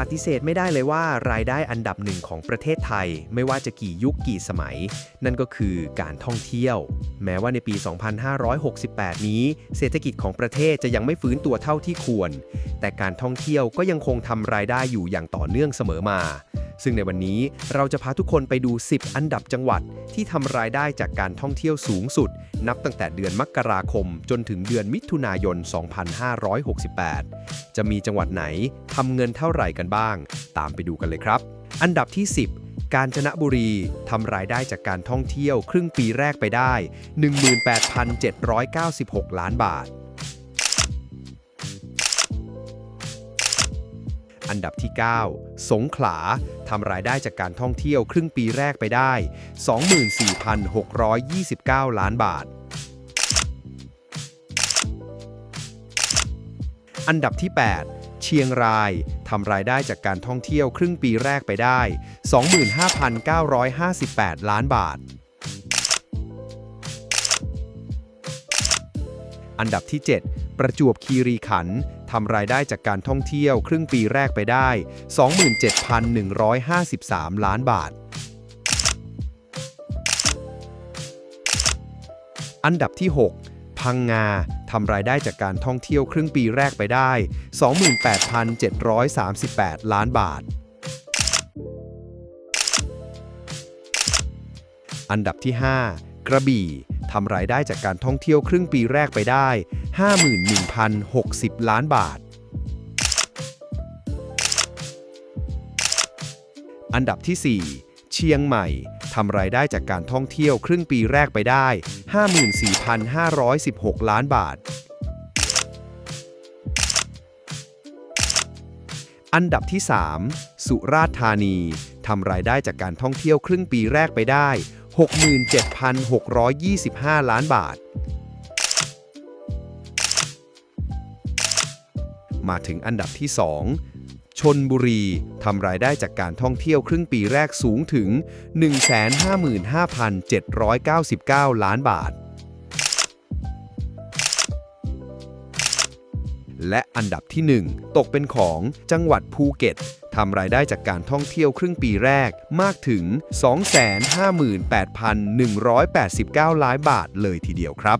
ปฏิเสธไม่ได้เลยว่ารายได้อันดับหนึ่งของประเทศไทย ไม่ว่าจะกี่ยุคกี่สมัย นั่นก็คือการท่องเที่ยว แม้ว่าในปี 2568 นี้ เศรษฐกิจของประเทศจะยังไม่ฟื้นตัวเท่าที่ควร แต่การท่องเที่ยวก็ยังคงทำรายได้อยู่อย่างต่อเนื่องเสมอมา ซึ่งในวันนี้เราจะพาทุกคนไปดู 10 อันดับจังหวัดที่ทำรายได้จากการท่องเที่ยวสูงสุด นับตั้งแต่เดือนมกราคม จนถึงเดือนมิถุนายน 2568 จะมีจังหวัดไหนทำเงินเท่าไหร่กันบ้าง ตามไปดูกันเลยครับ อันดับที่ 10กาญจนบุรีทำรายได้จากการท่องเที่ยวครึ่งปีแรกไปได้ 18,796 ล้านบาท อันดับที่ 9 สงขลาทำรายได้จากการท่องเที่ยวครึ่งปีแรกไปได้ 24,629 ล้านบาท อันดับที่ 8 เชียงรายทำรายได้จากการท่องเที่ยวครึ่งปีแรกไปได้ 25,958 ล้านบาทอันดับที่ 7 ประจวบคีรีขันธ์ทำรายได้จากการท่องเที่ยวครึ่งปีแรกไปได้ 27,153 ล้านบาท อันดับที่ 6 พังงาทำรายได้จากการท่องเที่ยวครึ่งปีแรกไปได้ 28,738 ล้านบาท อันดับที่ 5 กระบี่ทำรายได้จากการท่องเที่ยวครึ่งปีแรกไปได้ 51,060 ล้านบาท อันดับที่ 4 เชียงใหม่ทำรายได้จากการท่องเที่ยวครึ่งปีแรกไปได้ 54,516 ล้านบาท อันดับที่ 3 สุราษฎร์ธานีทำรายได้จากการท่องเที่ยวครึ่งปีแรกไปได้ 67,625 ล้านบาท มาถึงอันดับที่ 2 ชนบุรีทำรายได้จากการท่องเที่ยวครึ่งปีแรกสูงถึง 155,799 ล้านบาท และอันดับที่ 1 ตกเป็นของจังหวัดภูเก็ตทำรายได้จากการท่องเที่ยวครึ่งปีแรกมากถึง 258,189 ล้านบาทเลยทีเดียวครับ